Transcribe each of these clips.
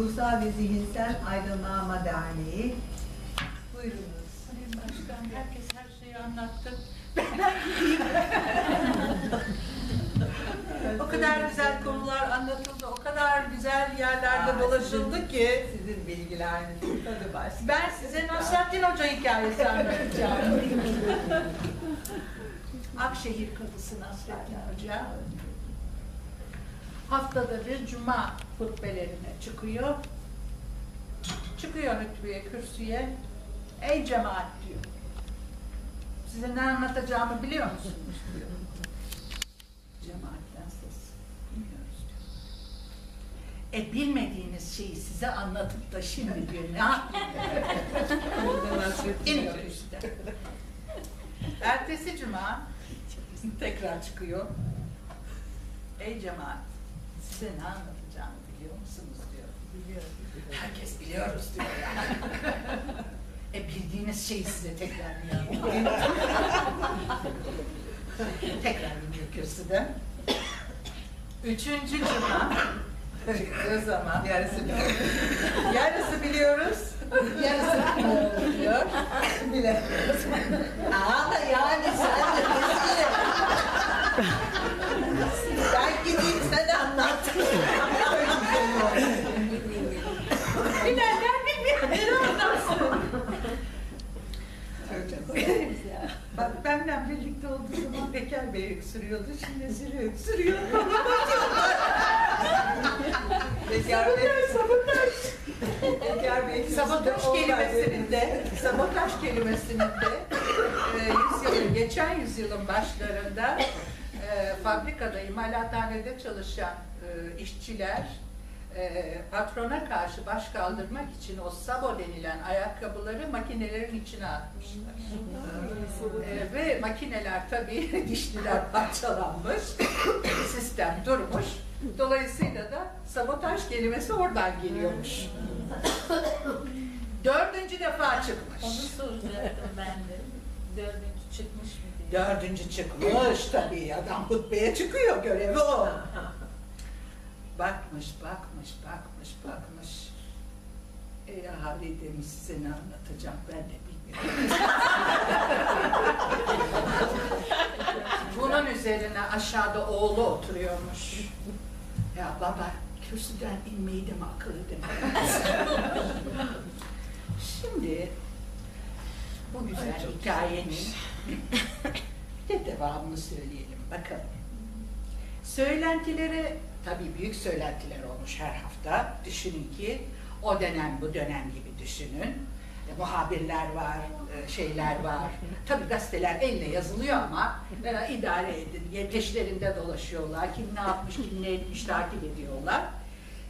Ruhsal ve Zihinsel Aydınlanma Derneği. Buyurunuz. Sayın Başkan, herkes her şeyi anlattı. o kadar güzel konular anlatıldı, o kadar güzel yerlerde Aa, dolaşıldı ki Sizin bilgileriniz tadı başka. ben size Nasrettin Hoca hikayesi anlatacağım. Akşehir Kadısı Nasrettin Hoca haftada bir cuma hutbelerine çıkıyor. Çıkıyor hutbeye, kürsüye. Ey cemaat diyor. Size ne anlatacağımı biliyor musunuz diyor. Cemaatten ses bilmiyoruz diyor. E bilmediğiniz şeyi size anlatıp da şimdi diyor ne yapayım? İniyor işte. Ertesi cuma tekrar çıkıyor. Ey cemaat, size ne anlatacağımı biliyor musunuz diyor. Biliyorum. Herkes biliyoruz diyor yani. e bildiğiniz şeyi size tekrarlayalım. tekrar iniyor kürsüden. Üçüncü cuma çıktığı zaman Yarısı yarısı biliyoruz, yarısı bilmiyoruz diyor. bile. Ama yani sen de anlat. Bilenler bilmeyenleri anlatsın. Bak benimle birlikte olduğu zaman Bekar Bey öksürüyordu, şimdi Zülü öksürüyor. Bekar Bey, Sabotaj, sabotaj kelimesinin de, sabotaj kelimesinin de e, yüzyılın, geçen yüzyılın başlarında e, fabrikada, imalathanede çalışan e, işçiler e, patrona karşı baş kaldırmak için o sabo denilen ayakkabıları makinelerin içine atmışlar. E, ve makineler tabii dişliler parçalanmış, sistem durmuş. Dolayısıyla da sabotaj kelimesi oradan geliyormuş. Dördüncü defa çıkmış. Onu soracaktım ben de. Dördüncü çıkmış mı diye. Dördüncü çıkmış tabii adam hutbeye çıkıyor görevi o. Bakmış, bakmış, bakmış, bakmış. Ey ahali demiş size ne anlatacağım ben de bilmiyorum. Bunun üzerine aşağıda oğlu oturuyormuş. Ya baba kürsüden inmeyi de mi akıl? Şimdi bu güzel hikayenin bir de devamını söyleyelim bakalım. Söylentileri tabii büyük söylentiler olmuş her hafta. Düşünün ki o dönem bu dönem gibi düşünün. E, muhabirler var, e, şeyler var. Tabii gazeteler elle yazılıyor ama e, idare edin. Peşlerinde dolaşıyorlar. Kim ne yapmış, kim ne etmiş takip ediyorlar.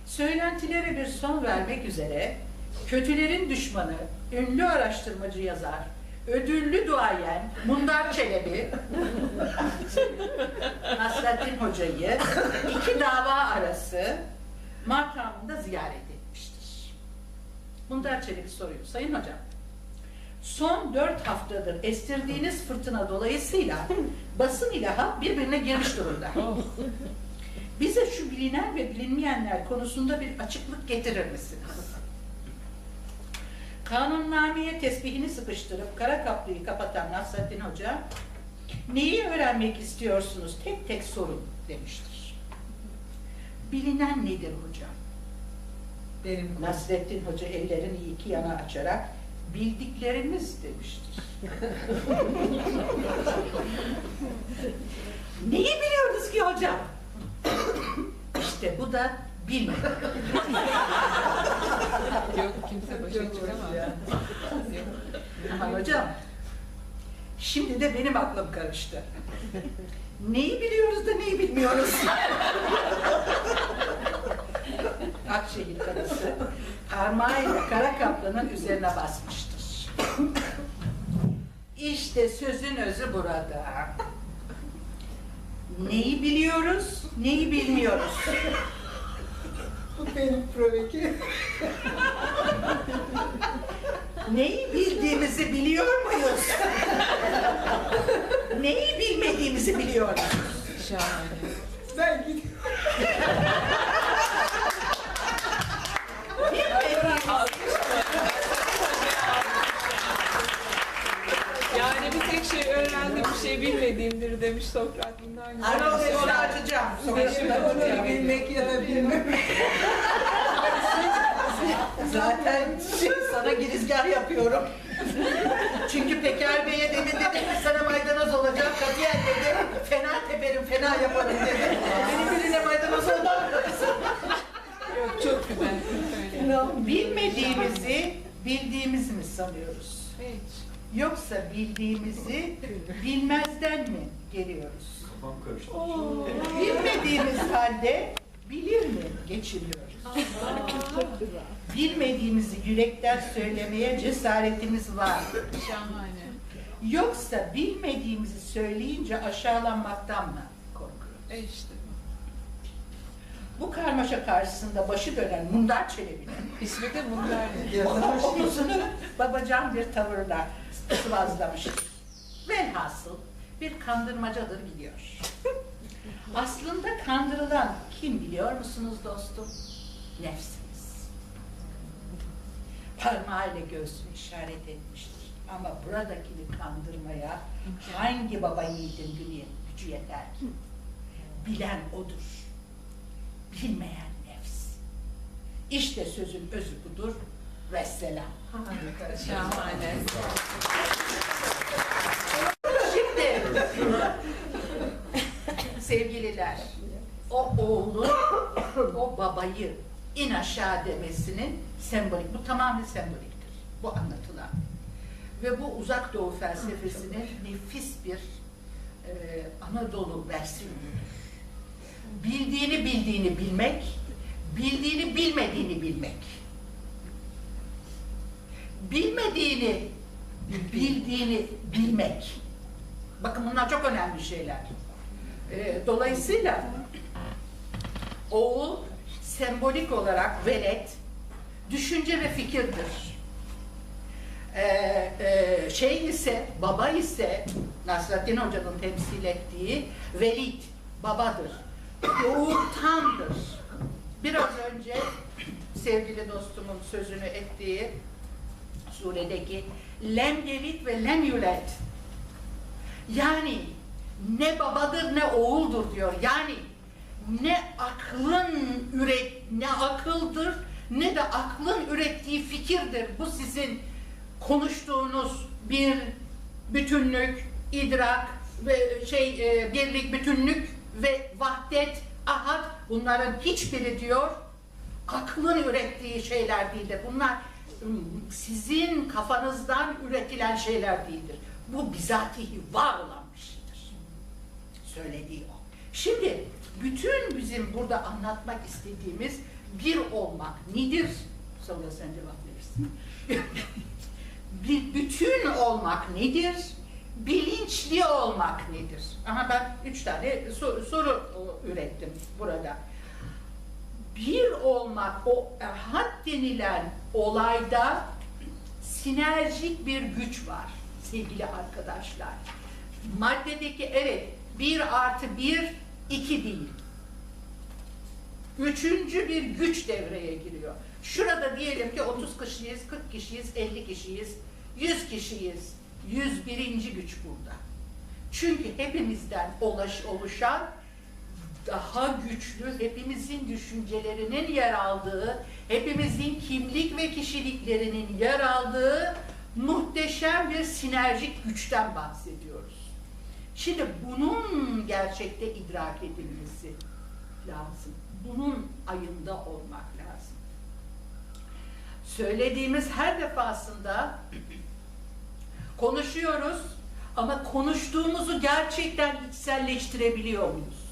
Söylentilere bir son vermek üzere kötülerin düşmanı, ünlü araştırmacı yazar, ödüllü duayen Mundar Çelebi Nasrettin Hoca'yı iki dava arası makamında ziyaret etmiştir. Mundar Çelebi soruyor. Sayın Hocam, son dört haftadır estirdiğiniz fırtına dolayısıyla basın ile halk birbirine girmiş durumda. Bize şu bilinen ve bilinmeyenler konusunda bir açıklık getirir misiniz? Kanunnameye tesbihini sıkıştırıp kara kaplıyı kapatan Nasrettin Hoca, neyi öğrenmek istiyorsunuz tek tek sorun demiştir. Bilinen nedir hocam? Benim Nasrettin Hoca ellerini iki yana açarak bildiklerimiz demiştir. Neyi biliyoruz ki hocam? İşte bu da bilmek. Yok kimse başa çıkamaz. hocam, şimdi de benim aklım karıştı. Neyi biliyoruz da neyi bilmiyoruz? Akşehir karısı parmağıyla kara kaplanın üzerine basmıştır. İşte sözün özü burada. Neyi biliyoruz, neyi bilmiyoruz? Bu benim proveki. Neyi bildiğimizi biliyor muyuz? Neyi bilmediğimizi biliyoruz. Şahane. Ben gidiyorum. Şey bilmediğimdir demiş Sokrat. Bunlar ne? Ara onu açacağım. Onu bilmek ya da bilmemek. Zaten şey, sana girizgah yapıyorum. Çünkü Peker Bey'e dedi dedi ki sana maydanoz olacak katiyen dedi. Fena teperim, fena yaparım dedi. Benim birine maydanoz olmam Yok çok güzel. Bilmediğimizi bildiğimiz mi sanıyoruz? Hiç. Yoksa bildiğimizi bilmezden mi geliyoruz? Kafam karıştı. Bilmediğimiz halde bilir mi geçiniyoruz? Bilmediğimizi yürekten söylemeye cesaretimiz var. Şahane. Yoksa bilmediğimizi söyleyince aşağılanmaktan mı korkuyoruz? E işte. Bu karmaşa karşısında başı dönen Mundar Çelebi'nin İsmi de omuzunu babacan bir tavırla sıvazlamış. Velhasıl bir kandırmacadır biliyor. Aslında kandırılan kim biliyor musunuz dostum? Nefsimiz. Parmağıyla göğsünü işaret etmiştir. Ama buradakini kandırmaya hangi baba yiğidin gücü yeter ki? Bilen odur. Bilmeyen nefs. İşte sözün özü budur. Vesselam. Harika. Şahane. Şimdi sevgililer o oğlu o babayı in aşağı demesinin sembolik. Bu tamamen semboliktir. Bu anlatılan. Ve bu uzak doğu felsefesinin nefis bir e, Anadolu versiyonudur. Bildiğini bildiğini bilmek, bildiğini bilmediğini bilmek. Bilmediğini bildiğini bilmek. Bakın bunlar çok önemli şeyler. Ee, dolayısıyla oğul sembolik olarak velet, düşünce ve fikirdir. Ee, e, şey ise, baba ise, Nasrettin Hoca'nın temsil ettiği velit, babadır. Doğurtandır. Biraz önce sevgili dostumun sözünü ettiği suredeki lem yelit ve lem yulet yani ne babadır ne oğuldur diyor. Yani ne aklın üret ne akıldır ne de aklın ürettiği fikirdir. Bu sizin konuştuğunuz bir bütünlük, idrak ve şey e, birlik, bütünlük ve vahdet, ahad bunların hiçbiri diyor aklın ürettiği şeyler değildir. Bunlar sizin kafanızdan üretilen şeyler değildir. Bu bizatihi var olan bir şeydir. Söylediği o. Şimdi bütün bizim burada anlatmak istediğimiz bir olmak nedir? Sonra sen cevap verirsin. bir bütün olmak nedir? Bilinçli olmak nedir? Ama ben üç tane soru, soru ürettim burada bir olmak, o had denilen olayda sinerjik bir güç var sevgili arkadaşlar. Maddedeki evet bir artı bir iki değil. Üçüncü bir güç devreye giriyor. Şurada diyelim ki 30 kişiyiz, 40 kişiyiz, 50 kişiyiz, 100 kişiyiz. 101. güç burada. Çünkü hepimizden olaş, oluşan daha güçlü, hepimizin düşüncelerinin yer aldığı, hepimizin kimlik ve kişiliklerinin yer aldığı muhteşem bir sinerjik güçten bahsediyoruz. Şimdi bunun gerçekte idrak edilmesi lazım. Bunun ayında olmak lazım. Söylediğimiz her defasında konuşuyoruz ama konuştuğumuzu gerçekten içselleştirebiliyor muyuz?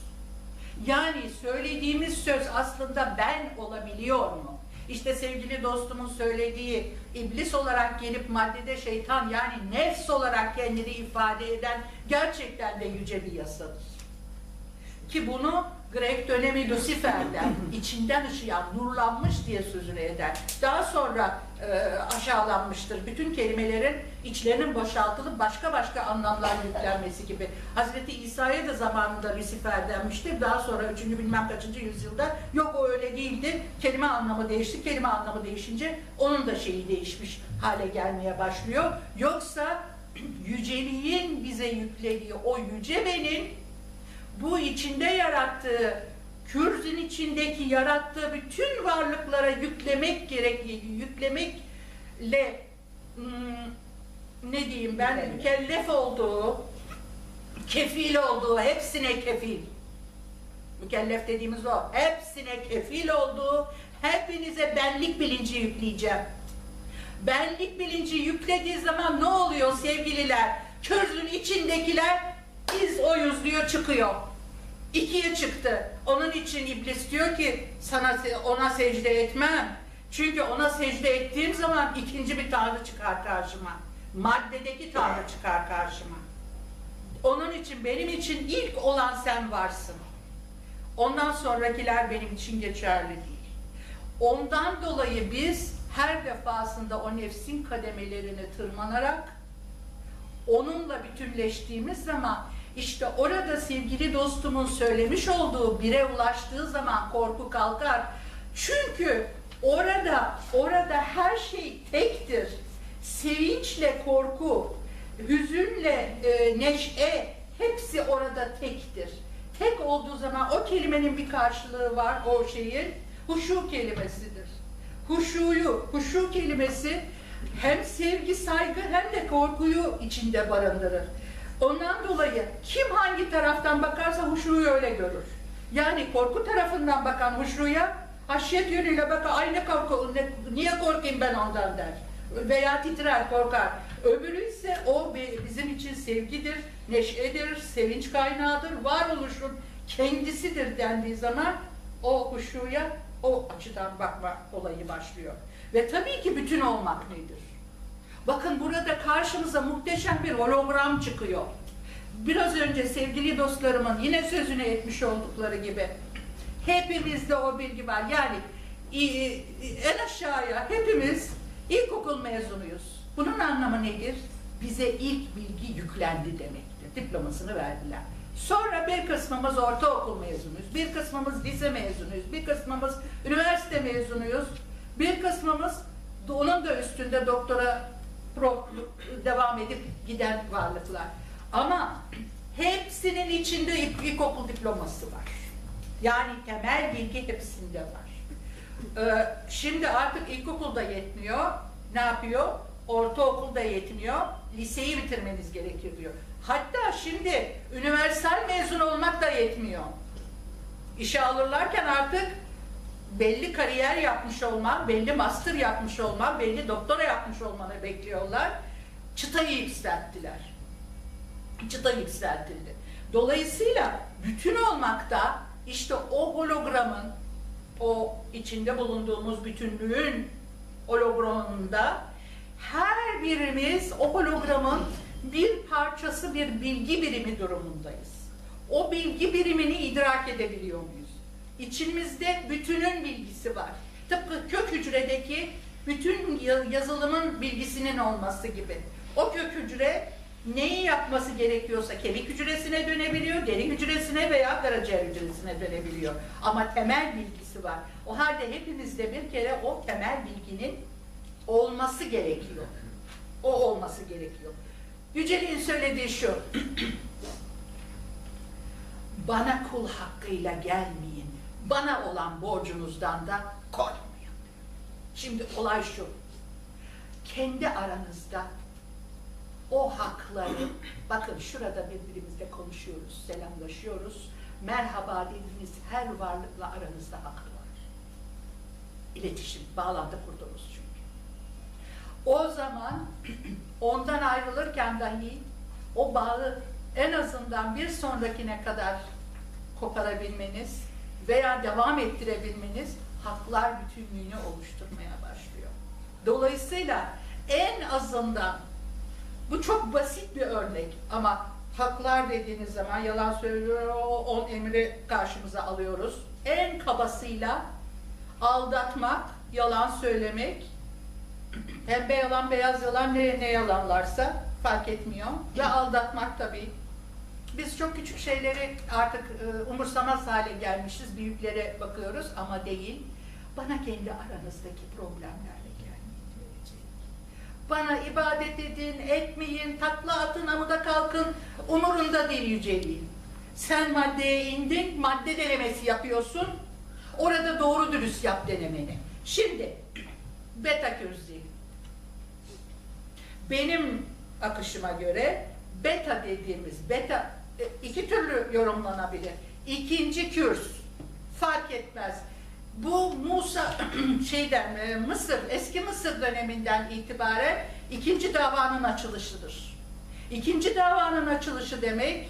Yani söylediğimiz söz aslında ben olabiliyor mu? İşte sevgili dostumun söylediği iblis olarak gelip maddede şeytan yani nefs olarak kendini ifade eden gerçekten de yüce bir yasadır. Ki bunu Grek dönemi Lucifer'den, içinden ışıyan, nurlanmış diye sözünü eder. Daha sonra e, aşağılanmıştır. Bütün kelimelerin içlerinin boşaltılıp başka başka anlamlar yüklenmesi gibi. Hazreti İsa'ya da zamanında Lucifer denmiştir. Daha sonra 3. bilmem kaçıncı yüzyılda yok o öyle değildi. Kelime anlamı değişti. Kelime anlamı değişince onun da şeyi değişmiş hale gelmeye başlıyor. Yoksa yüceliğin bize yüklediği o yüce benim bu içinde yarattığı kürzün içindeki yarattığı bütün varlıklara yüklemek gerek yüklemekle hmm, ne diyeyim ben Mükellef. mükellef olduğu kefil olduğu hepsine kefil mükellef dediğimiz o hepsine kefil olduğu hepinize benlik bilinci yükleyeceğim benlik bilinci yüklediği zaman ne oluyor sevgililer? Közün içindekiler biz oyuz diyor çıkıyor. İkiye çıktı. Onun için iblis diyor ki sana ona secde etmem. Çünkü ona secde ettiğim zaman ikinci bir tanrı çıkar karşıma. Maddedeki tanrı çıkar karşıma. Onun için benim için ilk olan sen varsın. Ondan sonrakiler benim için geçerli değil. Ondan dolayı biz her defasında o nefsin kademelerini tırmanarak onunla bütünleştiğimiz zaman işte orada sevgili dostumun söylemiş olduğu bire ulaştığı zaman korku kalkar. Çünkü orada orada her şey tektir. Sevinçle korku, hüzünle e, neşe hepsi orada tektir. Tek olduğu zaman o kelimenin bir karşılığı var o şeyin huşu kelimesidir. Huşuyu, huşu kelimesi hem sevgi, saygı hem de korkuyu içinde barındırır. Ondan dolayı kim hangi taraftan bakarsa huşuyu öyle görür. Yani korku tarafından bakan huşuya haşyet yönüyle bakar, ay ne korku, ne- niye korkayım ben ondan der. Veya titrer, korkar. Öbürü ise o bi- bizim için sevgidir, neşedir, sevinç kaynağıdır, varoluşun kendisidir dendiği zaman o huşuya o açıdan bakma olayı başlıyor. Ve tabii ki bütün olmak nedir? Bakın burada karşımıza muhteşem bir hologram çıkıyor. Biraz önce sevgili dostlarımın yine sözünü etmiş oldukları gibi hepimizde o bilgi var. Yani i- i- en aşağıya hepimiz ilkokul mezunuyuz. Bunun anlamı nedir? Bize ilk bilgi yüklendi demektir. Diplomasını verdiler. Sonra bir kısmımız ortaokul mezunuyuz, bir kısmımız lise mezunuyuz, bir kısmımız üniversite mezunuyuz, bir kısmımız onun da üstünde doktora devam edip giden varlıklar. Ama hepsinin içinde ilk, ilkokul diploması var. Yani temel bilgi hepsinde var. Ee, şimdi artık ilkokulda yetmiyor. Ne yapıyor? Ortaokulda yetmiyor. Liseyi bitirmeniz gerekir diyor. Hatta şimdi üniversite mezun olmak da yetmiyor. İşe alırlarken artık belli kariyer yapmış olman, belli master yapmış olman, belli doktora yapmış olmanı bekliyorlar. Çıtayı yükselttiler. Çıta yükseltildi. Dolayısıyla bütün olmakta işte o hologramın, o içinde bulunduğumuz bütünlüğün hologramında her birimiz o hologramın bir parçası, bir bilgi birimi durumundayız. O bilgi birimini idrak edebiliyor muyuz? İçimizde bütünün bilgisi var. Tıpkı kök hücredeki bütün ya- yazılımın bilgisinin olması gibi. O kök hücre neyi yapması gerekiyorsa kemik hücresine dönebiliyor, deri hücresine veya karaciğer hücresine dönebiliyor. Ama temel bilgisi var. O halde hepimizde bir kere o temel bilginin olması gerekiyor. O olması gerekiyor. Yüceliğin söylediği şu. Bana kul hakkıyla gelmeyin. Bana olan borcunuzdan da koymayın. Şimdi olay şu. Kendi aranızda o hakları, bakın şurada birbirimizle konuşuyoruz, selamlaşıyoruz. Merhaba dediğiniz her varlıkla aranızda hakkı var. İletişim, bağlantı kurdunuz çünkü. O zaman ondan ayrılırken dahi o bağı en azından bir sonrakine kadar koparabilmeniz veya devam ettirebilmeniz haklar bütünlüğünü oluşturmaya başlıyor. Dolayısıyla en azından bu çok basit bir örnek ama haklar dediğiniz zaman yalan söylüyor, o on emri karşımıza alıyoruz. En kabasıyla aldatmak, yalan söylemek, pembe yalan, beyaz yalan ne, ne yalanlarsa fark etmiyor. Ve aldatmak tabii. Biz çok küçük şeyleri artık e, umursamaz hale gelmişiz, büyüklere bakıyoruz ama değil. Bana kendi aranızdaki problemlerle gelmeyin. Bana ibadet edin, etmeyin, takla atın, amuda kalkın. Umurunda değil yüceliğin. Sen maddeye indin, madde denemesi yapıyorsun. Orada doğru dürüst yap denemeni. Şimdi beta kürsi. Benim akışıma göre beta dediğimiz beta iki türlü yorumlanabilir. İkinci kürs fark etmez. Bu Musa şeyden e, Mısır eski Mısır döneminden itibaren ikinci davanın açılışıdır. İkinci davanın açılışı demek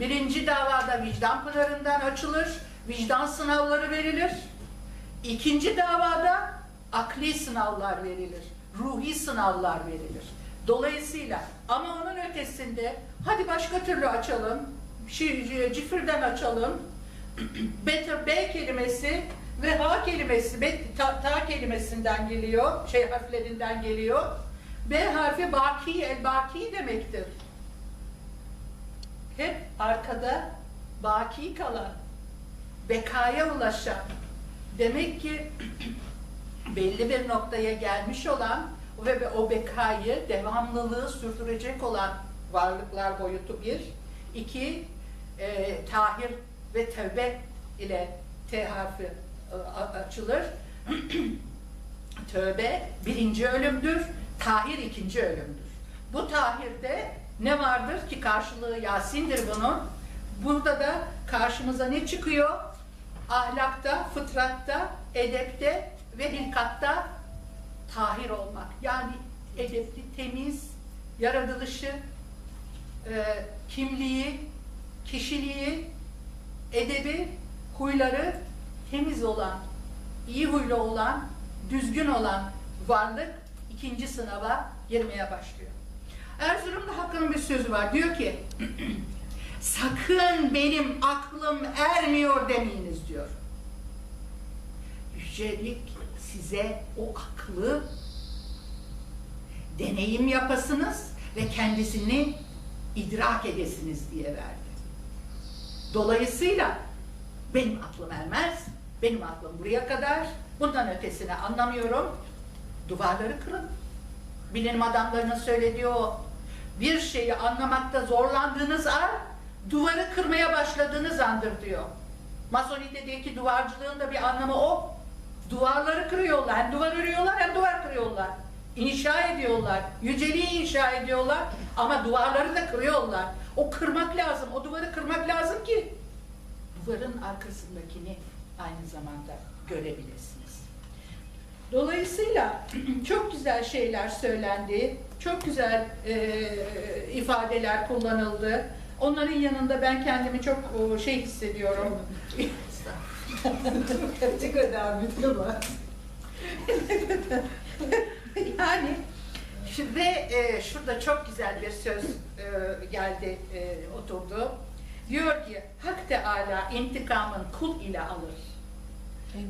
birinci davada vicdan pınarından açılır, vicdan sınavları verilir. İkinci davada akli sınavlar verilir, ruhi sınavlar verilir. Dolayısıyla ama onun ötesinde hadi başka türlü açalım, cifirden açalım. Beta B kelimesi ve H kelimesi, ta, ta kelimesinden geliyor, şey harflerinden geliyor. B harfi baki, el baki demektir. Hep arkada baki kalan, bekaya ulaşan, demek ki belli bir noktaya gelmiş olan ve o bekayı, devamlılığı sürdürecek olan varlıklar boyutu bir. iki e, tahir ve tevbe ile T harfi e, açılır. Tövbe birinci ölümdür, tahir ikinci ölümdür. Bu tahirde ne vardır ki karşılığı Yasin'dir bunun. Burada da karşımıza ne çıkıyor? Ahlakta, fıtratta, edepte ve hilkatta tahir olmak. Yani edepli, temiz, yaratılışı, e, kimliği, kişiliği, edebi, huyları temiz olan, iyi huylu olan, düzgün olan varlık ikinci sınava girmeye başlıyor. Erzurum'da Hakkı'nın bir sözü var. Diyor ki, sakın benim aklım ermiyor demeyiniz diyor. Yücelik size o aklı deneyim yapasınız ve kendisini idrak edesiniz diye verdi. Dolayısıyla benim aklım ermez, benim aklım buraya kadar, bundan ötesini anlamıyorum. Duvarları kırın. Bilim adamlarının söylediği o. Bir şeyi anlamakta zorlandığınız an, duvarı kırmaya başladığınız andır diyor. Masonideki duvarcılığın da bir anlamı o. Duvarları kırıyorlar. Hem duvar örüyorlar hem duvar kırıyorlar. İnşa ediyorlar. Yüceliği inşa ediyorlar. Ama duvarları da kırıyorlar. O kırmak lazım. O duvarı kırmak lazım ki duvarın arkasındakini aynı zamanda görebilirsiniz. Dolayısıyla çok güzel şeyler söylendi. Çok güzel e, ifadeler kullanıldı. Onların yanında ben kendimi çok şey hissediyorum. Kaçı kadar ama. yani şu- ve e, şurada çok güzel bir söz e, geldi, e, oturdu. Diyor ki Hak Teala intikamın kul ile alır.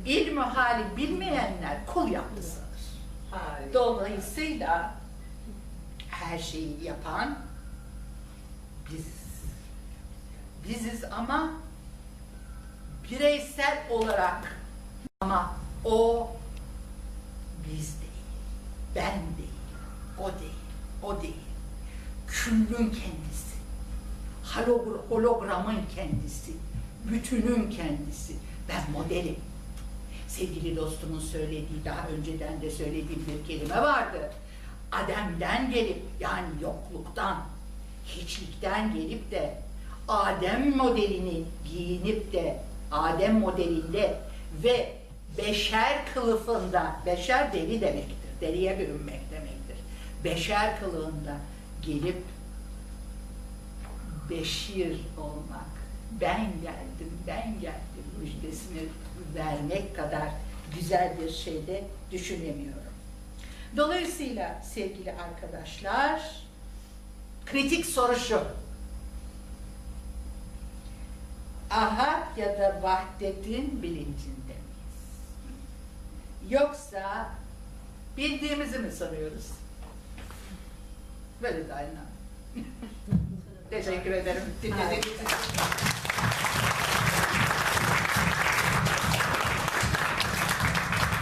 İlmi hali bilmeyenler kul yaptı sanır. Harika. Dolayısıyla her şeyi yapan biziz. Biziz ama bireysel olarak ama o biz değil, ben değil, o değil, o değil. Küllün kendisi, hologr- hologramın kendisi, bütünün kendisi. Ben modelim. Sevgili dostumun söylediği, daha önceden de söylediğim bir kelime vardı. Adem'den gelip, yani yokluktan, hiçlikten gelip de Adem modelini giyinip de Adem modelinde ve beşer kılıfında, beşer deri demektir, deriye bürünmek demektir. Beşer kılığında gelip beşir olmak, ben geldim, ben geldim müjdesini vermek kadar güzel bir şey de düşünemiyorum. Dolayısıyla sevgili arkadaşlar, kritik soru şu. Ahad ya da vahdetin bilincinde miyiz? Yoksa bildiğimizi mi sanıyoruz? Böyle de aynen. Teşekkür ederim dinlediğiniz için.